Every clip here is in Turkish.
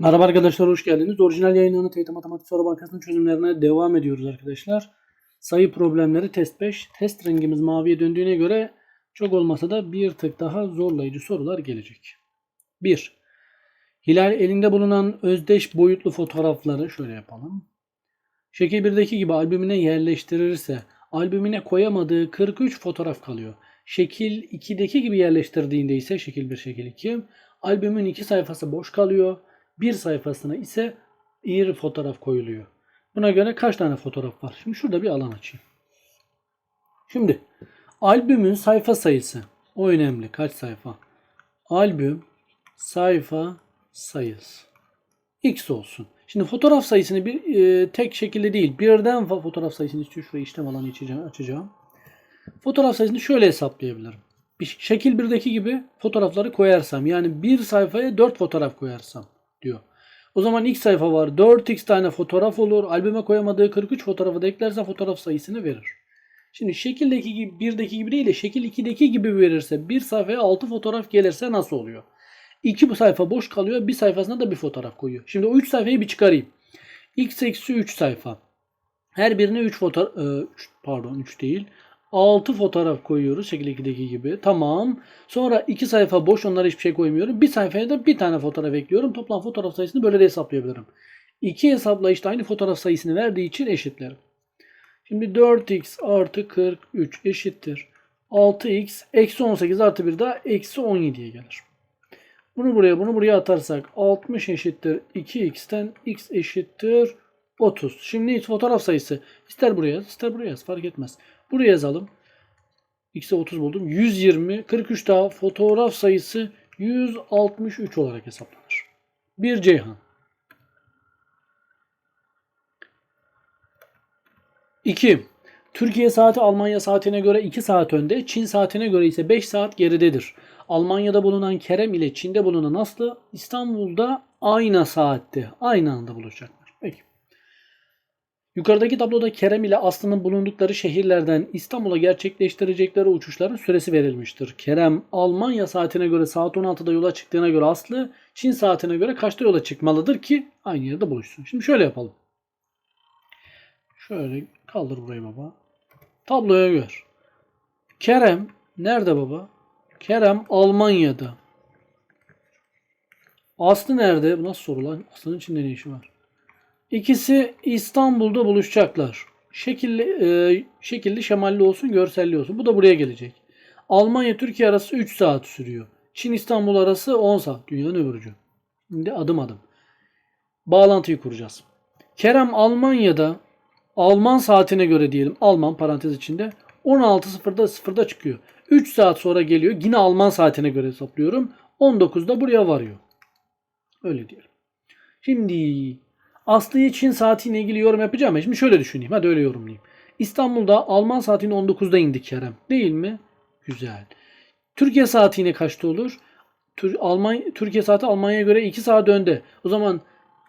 Merhaba arkadaşlar hoş geldiniz. Orijinal yayınlarını TYT Matematik Soru Bankası'nın çözümlerine devam ediyoruz arkadaşlar. Sayı problemleri test 5. Test rengimiz maviye döndüğüne göre çok olmasa da bir tık daha zorlayıcı sorular gelecek. 1. Hilal elinde bulunan özdeş boyutlu fotoğrafları şöyle yapalım. Şekil 1'deki gibi albümüne yerleştirirse albümüne koyamadığı 43 fotoğraf kalıyor. Şekil 2'deki gibi yerleştirdiğinde ise şekil 1 şekil 2 albümün iki sayfası boş kalıyor. Bir sayfasına ise bir fotoğraf koyuluyor. Buna göre kaç tane fotoğraf var? Şimdi şurada bir alan açayım. Şimdi albümün sayfa sayısı o önemli. Kaç sayfa? Albüm sayfa sayısı x olsun. Şimdi fotoğraf sayısını bir e, tek şekilde değil birden fotoğraf sayısını istiyor. Şuraya işlem alanı açacağım. açacağım. Fotoğraf sayısını şöyle hesaplayabilirim. Bir şekil 1'deki gibi fotoğrafları koyarsam yani bir sayfaya 4 fotoğraf koyarsam diyor. O zaman ilk sayfa var. 4x tane fotoğraf olur. Albüme koyamadığı 43 fotoğrafı da eklerse fotoğraf sayısını verir. Şimdi şekildeki gibi 1'deki gibi değil de şekil 2'deki gibi verirse bir sayfaya 6 fotoğraf gelirse nasıl oluyor? 2 bu sayfa boş kalıyor. Bir sayfasına da bir fotoğraf koyuyor. Şimdi o 3 sayfayı bir çıkarayım. x eksi 3 sayfa. Her birine 3 fotoğraf pardon 3 değil. 6 fotoğraf koyuyoruz şekil 2'deki gibi. Tamam. Sonra 2 sayfa boş onlara hiçbir şey koymuyorum. Bir sayfaya da bir tane fotoğraf ekliyorum. Toplam fotoğraf sayısını böyle de hesaplayabilirim. 2 hesaplayışta aynı fotoğraf sayısını verdiği için eşitlerim. Şimdi 4x artı 43 eşittir. 6x eksi 18 artı 1 daha eksi 17'ye gelir. Bunu buraya bunu buraya atarsak 60 eşittir 2x'ten x eşittir 30. Şimdi fotoğraf sayısı ister buraya ister buraya yaz fark etmez. Buraya yazalım. X'e 30 buldum. 120 43 daha fotoğraf sayısı 163 olarak hesaplanır. Bir Ceyhan. 2. Türkiye saati Almanya saatine göre 2 saat önde, Çin saatine göre ise 5 saat geridedir. Almanya'da bulunan Kerem ile Çin'de bulunan Aslı İstanbul'da aynı saatte, aynı anda buluşacaklar. Peki. Yukarıdaki tabloda Kerem ile Aslı'nın bulundukları şehirlerden İstanbul'a gerçekleştirecekleri uçuşların süresi verilmiştir. Kerem Almanya saatine göre saat 16'da yola çıktığına göre Aslı Çin saatine göre kaçta yola çıkmalıdır ki aynı yerde buluşsun. Şimdi şöyle yapalım. Şöyle kaldır burayı baba. Tabloya gör. Kerem nerede baba? Kerem Almanya'da. Aslı nerede? Bu nasıl soru lan? Aslı'nın içinde ne işi var? İkisi İstanbul'da buluşacaklar. Şekilli, e, şekilli şemalli olsun, görselli olsun. Bu da buraya gelecek. Almanya Türkiye arası 3 saat sürüyor. Çin İstanbul arası 10 saat. Dünyanın öbür ucu. Şimdi adım adım. Bağlantıyı kuracağız. Kerem Almanya'da Alman saatine göre diyelim. Alman parantez içinde 16.00'da 0'da çıkıyor. 3 saat sonra geliyor. Yine Alman saatine göre hesaplıyorum. 19'da buraya varıyor. Öyle diyelim. Şimdi Aslı'yı Çin saatiyle ilgili yorum yapacağım. ya. Şimdi şöyle düşüneyim. Hadi öyle yorumlayayım. İstanbul'da Alman saatine 19'da indik Kerem. Değil mi? Güzel. Türkiye saatine kaçta olur? Tür Alman Türkiye saati Almanya'ya göre 2 saat önde. O zaman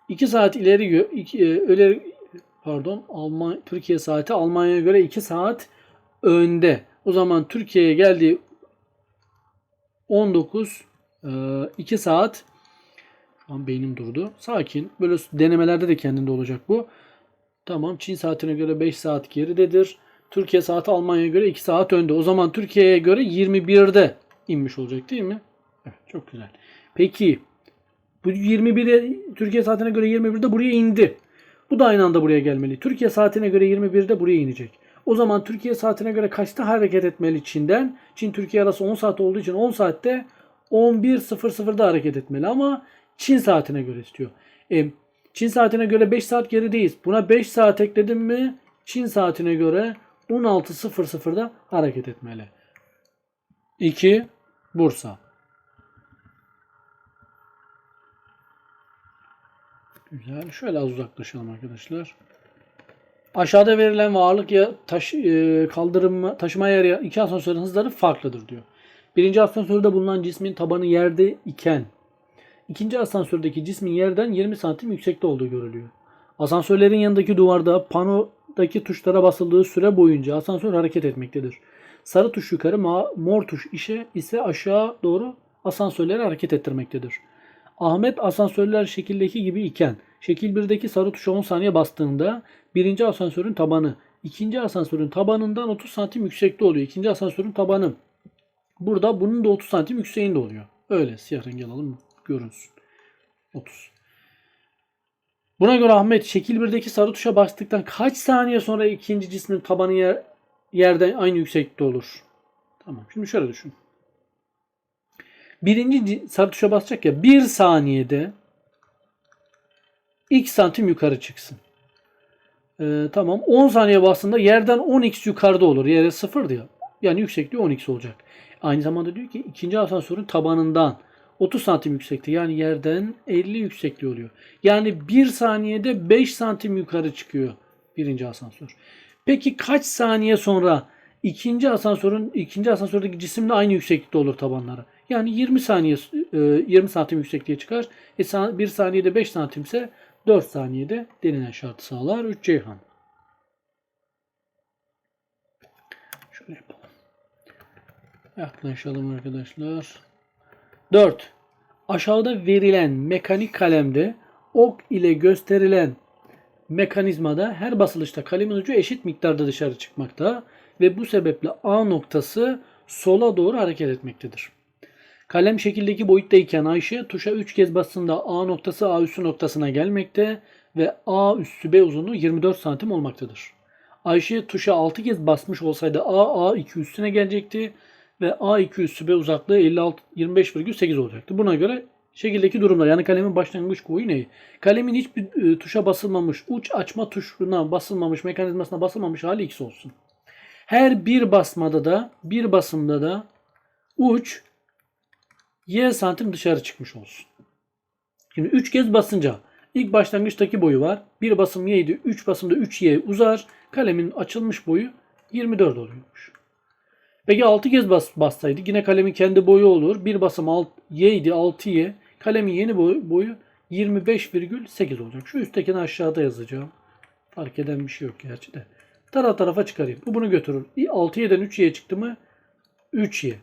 2 saat ileri iki, e, öyle pardon Alman Türkiye saati Almanya'ya göre 2 saat önde. O zaman Türkiye'ye geldiği 19 2 saat an beynim durdu. Sakin. Böyle denemelerde de kendinde olacak bu. Tamam. Çin saatine göre 5 saat geridedir. Türkiye saati Almanya'ya göre 2 saat önde. O zaman Türkiye'ye göre 21'de inmiş olacak değil mi? Evet. Çok güzel. Peki bu 21'e Türkiye saatine göre 21'de buraya indi. Bu da aynı anda buraya gelmeli. Türkiye saatine göre 21'de buraya inecek. O zaman Türkiye saatine göre kaçta hareket etmeli Çin'den? Çin Türkiye arası 10 saat olduğu için 10 saatte 11.00'da hareket etmeli ama Çin saatine göre istiyor. E, Çin saatine göre 5 saat gerideyiz. Buna 5 saat ekledim mi Çin saatine göre 16.00'da hareket etmeli. 2. Bursa. Güzel. Şöyle az uzaklaşalım arkadaşlar. Aşağıda verilen ve ağırlık ya taş, e, kaldırım taşıma yeri iki asansörün hızları farklıdır diyor. Birinci asansörde bulunan cismin tabanı yerde iken ikinci asansördeki cismin yerden 20 santim yüksekte olduğu görülüyor. Asansörlerin yanındaki duvarda panodaki tuşlara basıldığı süre boyunca asansör hareket etmektedir. Sarı tuş yukarı, mor tuş işe ise aşağı doğru asansörleri hareket ettirmektedir. Ahmet asansörler şekildeki gibi iken şekil 1'deki sarı tuşa 10 saniye bastığında birinci asansörün tabanı ikinci asansörün tabanından 30 santim yüksekte oluyor. İkinci asansörün tabanı burada bunun da 30 santim yükseğinde oluyor. Öyle siyah rengi alalım görünsün. 30. Buna göre Ahmet şekil 1'deki sarı tuşa bastıktan kaç saniye sonra ikinci cismin tabanı yer, yerden aynı yüksekte olur? Tamam. Şimdi şöyle düşün. Birinci ci- sarı tuşa basacak ya bir saniyede x santim yukarı çıksın. Ee, tamam. 10 saniye bastığında yerden 10x yukarıda olur. Yere 0 ya. Yani yüksekliği 10x olacak. Aynı zamanda diyor ki ikinci asansörün tabanından 30 santim yüksekte yani yerden 50 yüksekliği oluyor. Yani 1 saniyede 5 santim yukarı çıkıyor birinci asansör. Peki kaç saniye sonra ikinci asansörün ikinci asansördeki cisimle aynı yükseklikte olur tabanları? Yani 20 saniye e, 20 santim yüksekliğe çıkar. E, sa- 1 saniyede 5 santimse 4 saniyede denilen şartı sağlar. 3 Ceyhan. Şöyle yapalım. Yaklaşalım arkadaşlar. 4. Aşağıda verilen mekanik kalemde ok ile gösterilen mekanizmada her basılışta kalemin ucu eşit miktarda dışarı çıkmakta ve bu sebeple A noktası sola doğru hareket etmektedir. Kalem şekildeki boyuttayken Ayşe tuşa 3 kez bastığında A noktası A üssü noktasına gelmekte ve A üssü B uzunluğu 24 santim olmaktadır. Ayşe tuşa 6 kez basmış olsaydı A A2 üstüne gelecekti ve A2 üssü B uzaklığı 56 25,8 olacaktı. Buna göre şekildeki durumlar yani kalemin başlangıç boyu ne? Kalemin hiçbir e, tuşa basılmamış, uç açma tuşuna basılmamış, mekanizmasına basılmamış hali X olsun. Her bir basmada da, bir basımda da uç y santim dışarı çıkmış olsun. Şimdi 3 kez basınca ilk başlangıçtaki boyu var. Bir basım y'ydi. 3 basımda 3y uzar. Kalemin açılmış boyu 24 oluyormuş. Peki 6 kez bas, bassaydı yine kalemin kendi boyu olur. Bir basım alt, y'ydi 6y. Kalemin yeni boyu, boyu 25,8 olacak. Şu üsttekini aşağıda yazacağım. Fark eden bir şey yok gerçi de. Taraf tarafa çıkarayım. Bu bunu götürür. 6y'den 3y çıktı mı 3y.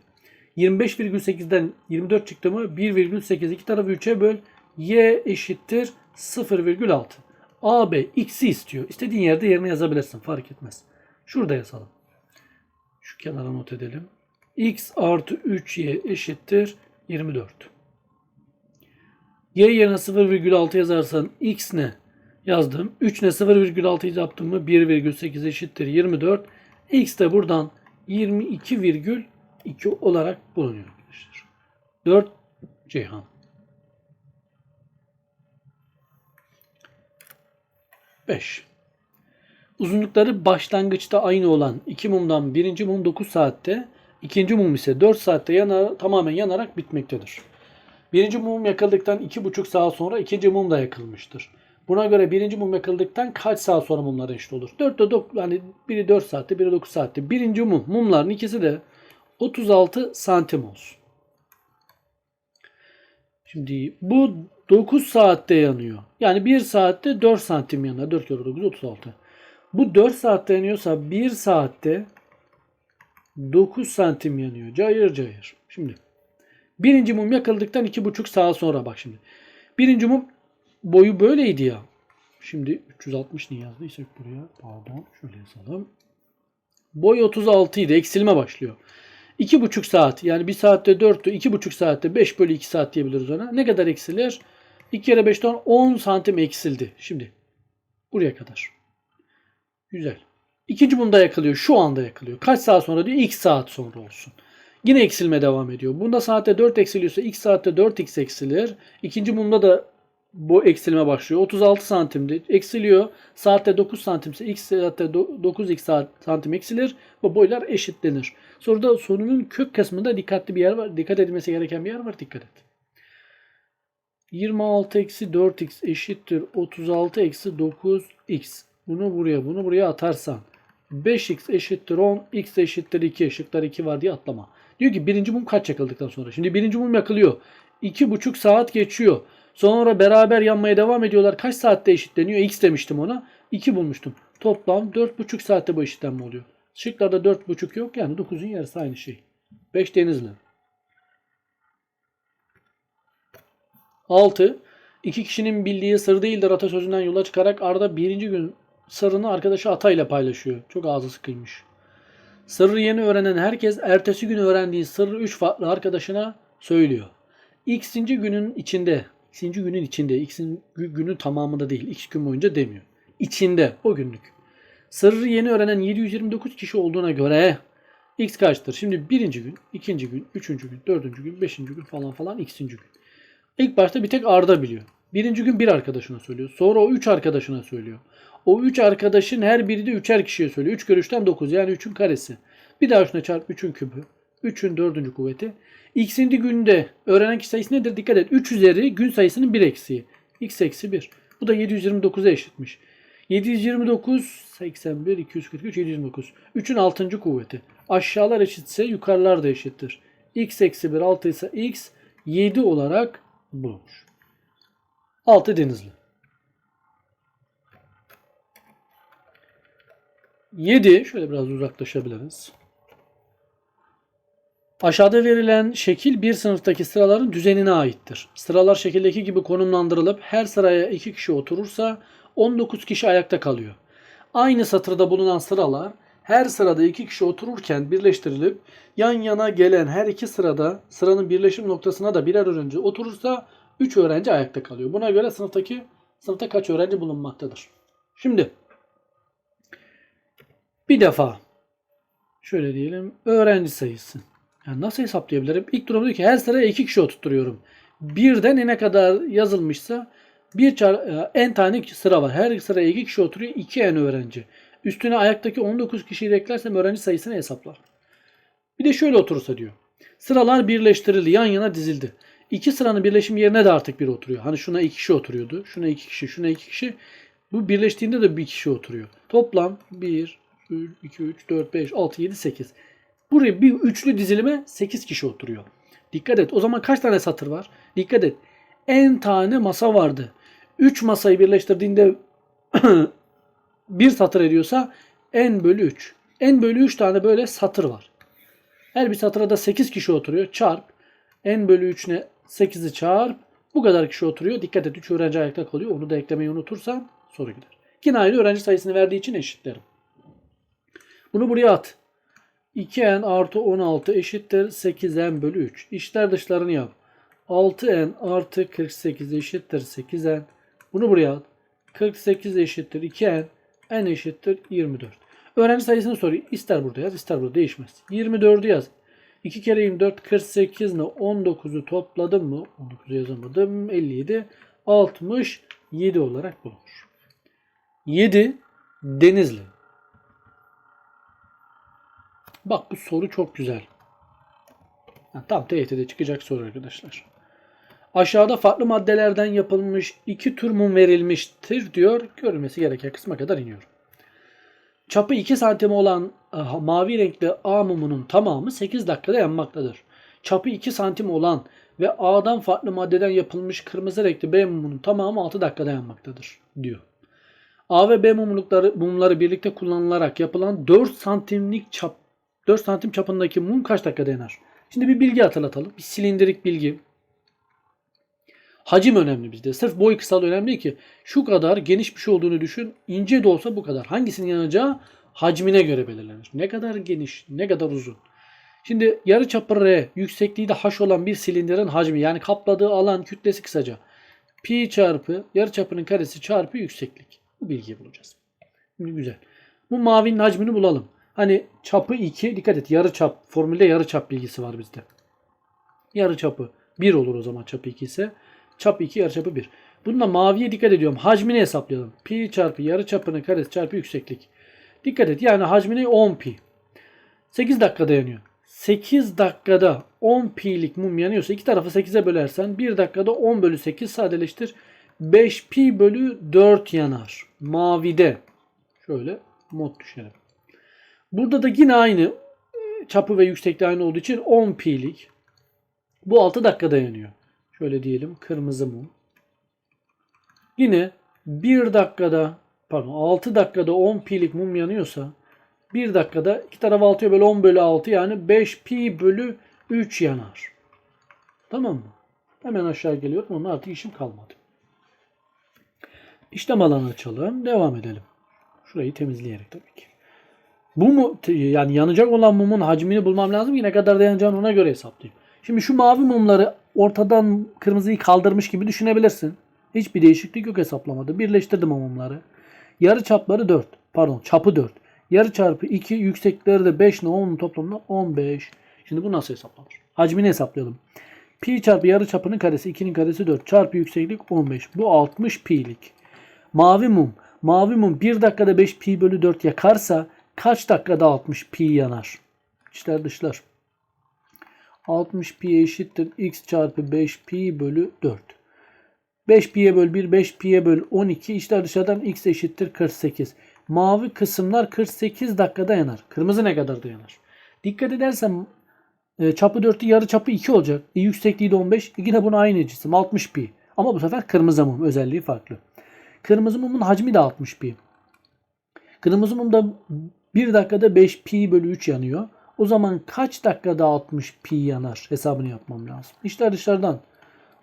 25,8'den 24 çıktı mı 1,8 iki tarafı 3'e böl. Y eşittir 0,6. AB x'i istiyor. İstediğin yerde yerine yazabilirsin. Fark etmez. Şurada yazalım. Şu kenara not edelim. x artı 3y eşittir 24. Y yerine 0,6 yazarsan x ne? Yazdım. 3 ne 0,6 yaptım mı 1,8 eşittir 24. X de buradan 22,2 olarak bulunuyor arkadaşlar. 4 Ceyhan. Beş. Uzunlukları başlangıçta aynı olan iki mumdan birinci mum 9 saatte, ikinci mum ise 4 saatte yana, tamamen yanarak bitmektedir. Birinci mum yakıldıktan 2,5 saat sonra ikinci mum da yakılmıştır. Buna göre birinci mum yakıldıktan kaç saat sonra mumlar eşit olur? 4 de 9, yani biri 4 saatte, biri 9 saatte. Birinci mum, mumların ikisi de 36 santim olsun. Şimdi bu 9 saatte yanıyor. Yani 1 saatte 4 santim yanıyor. 4 kere 9 36. Bu 4 saatte yanıyorsa 1 saatte 9 santim yanıyor. Cayır cayır. Şimdi birinci mum yakıldıktan 2,5 saat sonra bak şimdi. Birinci mum boyu böyleydi ya. Şimdi 360 niye yazdıysak buraya? Pardon. Şöyle yazalım. Boy 36 idi. Eksilme başlıyor. 2,5 saat yani 1 saatte 4'tü. 2,5 saatte 5 bölü 2 saat diyebiliriz ona. Ne kadar eksilir? 2 kere 5'ten 10 santim eksildi. Şimdi buraya kadar. Güzel. İkinci mumda yakılıyor. Şu anda yakılıyor. Kaç saat sonra diyor? X saat sonra olsun. Yine eksilme devam ediyor. Bunda saatte 4 eksiliyorsa x saatte 4x eksilir. İkinci mumda da bu eksilme başlıyor. 36 santimdi. Eksiliyor. Saatte 9 santimse x saatte 9x saat, santim eksilir ve boylar eşitlenir. Soruda sorunun kök kısmında dikkatli bir yer var. Dikkat edilmesi gereken bir yer var. Dikkat et. 26 eksi 4x eşittir 36 eksi 9x. Bunu buraya bunu buraya atarsan 5x eşittir 10, x eşittir 2. Işıklar 2 var diye atlama. Diyor ki birinci mum kaç yakıldıktan sonra? Şimdi birinci mum yakılıyor. 2,5 saat geçiyor. Sonra beraber yanmaya devam ediyorlar. Kaç saatte eşitleniyor? X demiştim ona. 2 bulmuştum. Toplam 4,5 saatte bu eşitlenme oluyor. Şıklarda 4,5 yok yani 9'un yarısı aynı şey. 5 denizli. 6. İki kişinin bildiği sır değildir atasözünden yola çıkarak Arda birinci gün sırrını arkadaşı Ata ile paylaşıyor. Çok ağzı sıkıymış. Sırrı yeni öğrenen herkes ertesi gün öğrendiği sırrı 3 farklı arkadaşına söylüyor. X'inci günün içinde, X'inci günün içinde, X'in günün tamamında değil, X gün boyunca demiyor. İçinde, o günlük. Sırrı yeni öğrenen 729 kişi olduğuna göre X kaçtır? Şimdi birinci gün, ikinci gün, üçüncü gün, dördüncü gün, beşinci gün falan falan X'inci gün. İlk başta bir tek Arda biliyor. Birinci gün bir arkadaşına söylüyor. Sonra o üç arkadaşına söylüyor. O üç arkadaşın her biri de üçer kişiye söylüyor. Üç görüşten dokuz yani üçün karesi. Bir daha şuna çarp üçün küpü. Üçün dördüncü kuvveti. X'inci günde öğrenen kişi sayısı nedir? Dikkat et. 3 üzeri gün sayısının bir eksiği. X eksi 1. Bu da 729'a eşitmiş. 729, 81, 243, 729. 3'ün 6. kuvveti. Aşağılar eşitse yukarılar da eşittir. X eksi 1 6 ise X 7 olarak bulunmuş. 6 denizli. 7 şöyle biraz uzaklaşabiliriz. Aşağıda verilen şekil bir sınıftaki sıraların düzenine aittir. Sıralar şekildeki gibi konumlandırılıp her sıraya 2 kişi oturursa 19 kişi ayakta kalıyor. Aynı satırda bulunan sıralar her sırada 2 kişi otururken birleştirilip yan yana gelen her iki sırada sıranın birleşim noktasına da birer öğrenci oturursa 3 öğrenci ayakta kalıyor. Buna göre sınıftaki sınıfta kaç öğrenci bulunmaktadır? Şimdi bir defa şöyle diyelim öğrenci sayısı. Yani nasıl hesaplayabilirim? İlk durumda ki her sıraya iki kişi oturtturuyorum. Birden ne kadar yazılmışsa bir çar, e, en tane sıra var. Her sıraya iki kişi oturuyor. 2 en öğrenci. Üstüne ayaktaki 19 kişiyi eklersem öğrenci sayısını hesaplar. Bir de şöyle oturursa diyor. Sıralar birleştirildi. Yan yana dizildi. İki sıranın birleşim yerine de artık biri oturuyor. Hani şuna iki kişi oturuyordu. Şuna iki kişi, şuna iki kişi. Bu birleştiğinde de bir kişi oturuyor. Toplam 1, 2, 3, 4, 5, 6, 7, 8. Buraya bir üçlü dizilime 8 kişi oturuyor. Dikkat et. O zaman kaç tane satır var? Dikkat et. En tane masa vardı. 3 masayı birleştirdiğinde bir satır ediyorsa n bölü 3. n bölü 3 tane böyle satır var. Her bir satıra da 8 kişi oturuyor. Çarp. n bölü 3 ne? 8'i çarp. Bu kadar kişi oturuyor. Dikkat et 3 öğrenci ayakta kalıyor. Onu da eklemeyi unutursan soru gider. Yine aynı öğrenci sayısını verdiği için eşitlerim. Bunu buraya at. 2n artı 16 eşittir 8n bölü 3. İşler dışlarını yap. 6n artı 48 eşittir 8n. Bunu buraya at. 48 eşittir 2n. n eşittir 24. Öğrenci sayısını soruyor. İster burada yaz ister burada değişmez. 24'ü yaz. 2 kere 24 48 ile 19'u topladım mı? 19'u yazamadım. 57 67 olarak bulunur. 7 Denizli. Bak bu soru çok güzel. Ha, tam TYT'de çıkacak soru arkadaşlar. Aşağıda farklı maddelerden yapılmış iki tür mum verilmiştir diyor. Görülmesi gereken kısma kadar iniyorum. Çapı 2 santim olan ah, mavi renkli A mumunun tamamı 8 dakikada yanmaktadır. Çapı 2 santim olan ve A'dan farklı maddeden yapılmış kırmızı renkli B mumunun tamamı 6 dakikada yanmaktadır diyor. A ve B mumlukları, mumları birlikte kullanılarak yapılan 4 santimlik çap 4 santim çapındaki mum kaç dakikada yanar? Şimdi bir bilgi hatırlatalım. Bir silindirik bilgi. Hacim önemli bizde. Sırf boy kısalığı önemli değil ki. Şu kadar geniş bir şey olduğunu düşün. İnce de olsa bu kadar. Hangisinin yanacağı hacmine göre belirlenir. Ne kadar geniş, ne kadar uzun. Şimdi yarı çapı R, yüksekliği de H olan bir silindirin hacmi yani kapladığı alan kütlesi kısaca. Pi çarpı yarı çapının karesi çarpı yükseklik. Bu bilgiyi bulacağız. Güzel. Bu mavinin hacmini bulalım. Hani çapı 2 dikkat et yarı çap formülde yarı çap bilgisi var bizde. Yarı çapı 1 olur o zaman çapı 2 ise. Çap 2 yarı çapı 1. Bunda maviye dikkat ediyorum. Hacmini hesaplayalım. Pi çarpı yarı çapının karesi çarpı yükseklik. Dikkat et yani hacmini 10 pi. 8 dakikada yanıyor. 8 dakikada 10 pi'lik mum yanıyorsa iki tarafı 8'e bölersen 1 dakikada 10 bölü 8 sadeleştir. 5 pi bölü 4 yanar. Mavide. Şöyle mod düşelim. Burada da yine aynı çapı ve yüksekliği aynı olduğu için 10 pi'lik. Bu 6 dakikada yanıyor. Şöyle diyelim kırmızı mum. Yine 1 dakikada pardon 6 dakikada 10 pi'lik mum yanıyorsa 1 dakikada 2 taraf 6'ya bölü 10 bölü 6 yani 5 pi bölü 3 yanar. Tamam mı? Hemen aşağı geliyorum. Onun artık işim kalmadı. İşlem alanı açalım. Devam edelim. Şurayı temizleyerek tabii ki. Bu mu yani yanacak olan mumun hacmini bulmam lazım ki ne kadar dayanacağını ona göre hesaplayayım. Şimdi şu mavi mumları ortadan kırmızıyı kaldırmış gibi düşünebilirsin. Hiçbir değişiklik yok hesaplamada. Birleştirdim mumları. Yarı çapları 4. Pardon çapı 4. Yarı çarpı 2 yüksekleri de 5 ile 10'un toplamında 15. Şimdi bu nasıl hesaplanır? Hacmini hesaplayalım. Pi çarpı yarı çapının karesi 2'nin karesi 4 çarpı yükseklik 15. Bu 60 pi'lik. Mavi mum. Mavi mum 1 dakikada 5 pi bölü 4 yakarsa kaç dakikada 60 pi yanar? İçler dışlar. 60 pi eşittir x çarpı 5 pi bölü 4. 5 pi'ye böl 1, 5 pi'ye böl 12. İçler dışarıdan x eşittir 48. Mavi kısımlar 48 dakikada yanar. Kırmızı ne kadar dayanır? Dikkat edersen e, çapı 4'ü yarı çapı 2 olacak. E, yüksekliği de 15. Yine bunun aynı cisim 60 pi. Ama bu sefer kırmızı mum özelliği farklı. Kırmızı mumun hacmi de 60 pi. Kırmızı mumda 1 dakikada 5 pi bölü 3 yanıyor. O zaman kaç dakikada 60 pi yanar? Hesabını yapmam lazım. İşler dışarıdan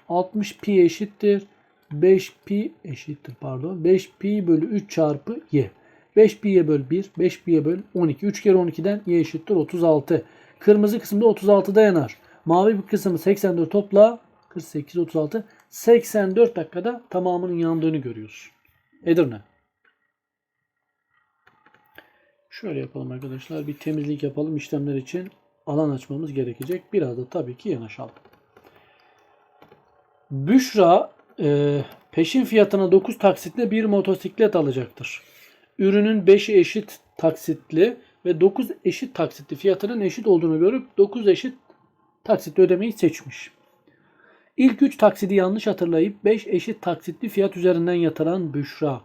60 pi eşittir. 5 pi eşittir pardon. 5 pi bölü 3 çarpı y. 5 pi'ye böl 1. 5 pi'ye böl 12. 3 kere 12'den y eşittir 36. Kırmızı kısımda 36'da yanar. Mavi bir kısmı 84 topla 48 36 84 dakikada tamamının yandığını görüyoruz. Edirne. Şöyle yapalım arkadaşlar. Bir temizlik yapalım işlemler için alan açmamız gerekecek. Biraz da tabii ki yanaşalım. Büşra e, peşin fiyatına 9 taksitle bir motosiklet alacaktır. Ürünün 5'i eşit taksitli ve 9 eşit taksitli fiyatının eşit olduğunu görüp 9 eşit taksitli ödemeyi seçmiş. İlk 3 taksidi yanlış hatırlayıp 5 eşit taksitli fiyat üzerinden yatıran Büşra.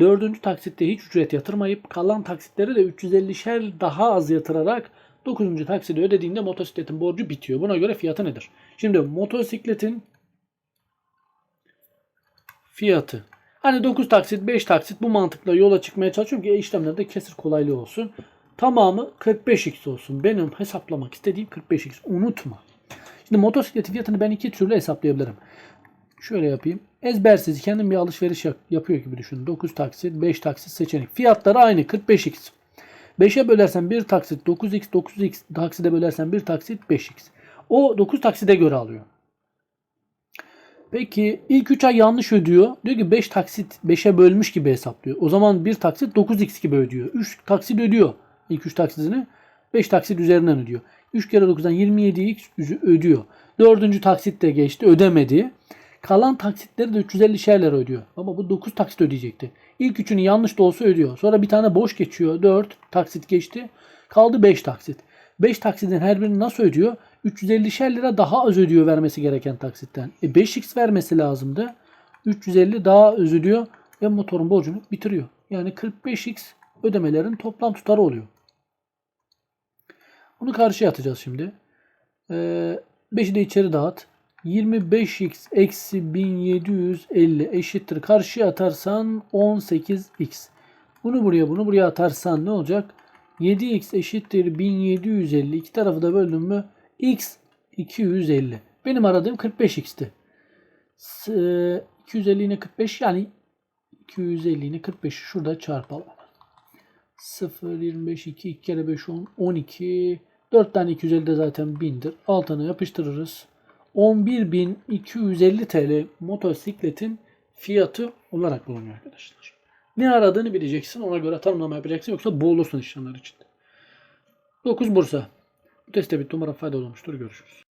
4. taksitte hiç ücret yatırmayıp kalan taksitleri de 350'şer daha az yatırarak 9. taksidi ödediğinde motosikletin borcu bitiyor. Buna göre fiyatı nedir? Şimdi motosikletin fiyatı. Hani 9 taksit, 5 taksit bu mantıkla yola çıkmaya çalışıyorum ki işlemlerde kesir kolaylığı olsun. Tamamı 45x olsun. Benim hesaplamak istediğim 45x. Unutma. Şimdi motosikletin fiyatını ben iki türlü hesaplayabilirim. Şöyle yapayım. Ezbersiz kendim bir alışveriş yap- yapıyor gibi düşünün. 9 taksit, 5 taksit seçenek. Fiyatları aynı 45x. 5'e bölersen 1 taksit 9x, 9x takside bölersen 1 taksit 5x. O 9 takside göre alıyor. Peki ilk 3 ay yanlış ödüyor. Diyor ki 5 taksit 5'e bölmüş gibi hesaplıyor. O zaman 1 taksit 9x gibi ödüyor. 3 taksit ödüyor. İlk 3 taksitini 5 taksit üzerinden ödüyor. 3 kere 9'dan 27x ödüyor. 4. taksit de geçti ödemedi. Kalan taksitleri de 350 şerler ödüyor. Ama bu 9 taksit ödeyecekti. İlk üçünü yanlış da olsa ödüyor. Sonra bir tane boş geçiyor. 4 taksit geçti. Kaldı 5 taksit. 5 taksitin her birini nasıl ödüyor? 350'şer lira daha az ödüyor vermesi gereken taksitten. E 5x vermesi lazımdı. 350 daha az ödüyor ve motorun borcunu bitiriyor. Yani 45x ödemelerin toplam tutarı oluyor. Bunu karşıya atacağız şimdi. Ee, 5'i de içeri dağıt. 25x eksi 1750 eşittir. Karşıya atarsan 18x. Bunu buraya bunu buraya atarsan ne olacak? 7x eşittir 1750. İki tarafı da böldüm mü? x 250. Benim aradığım 45x'ti. 250 yine 45 yani 250 yine 45 şurada çarpalım. 0, 25, 2, 2 kere 5, 10, 12. 4 tane 250 de zaten 1000'dir. Altına yapıştırırız. 11.250 TL motosikletin fiyatı olarak bulunuyor arkadaşlar. Ne aradığını bileceksin. Ona göre tanımlama yapacaksın. Yoksa boğulursun işlemler için. 9 Bursa. Bu testte bir numara faydalı olmuştur. Görüşürüz.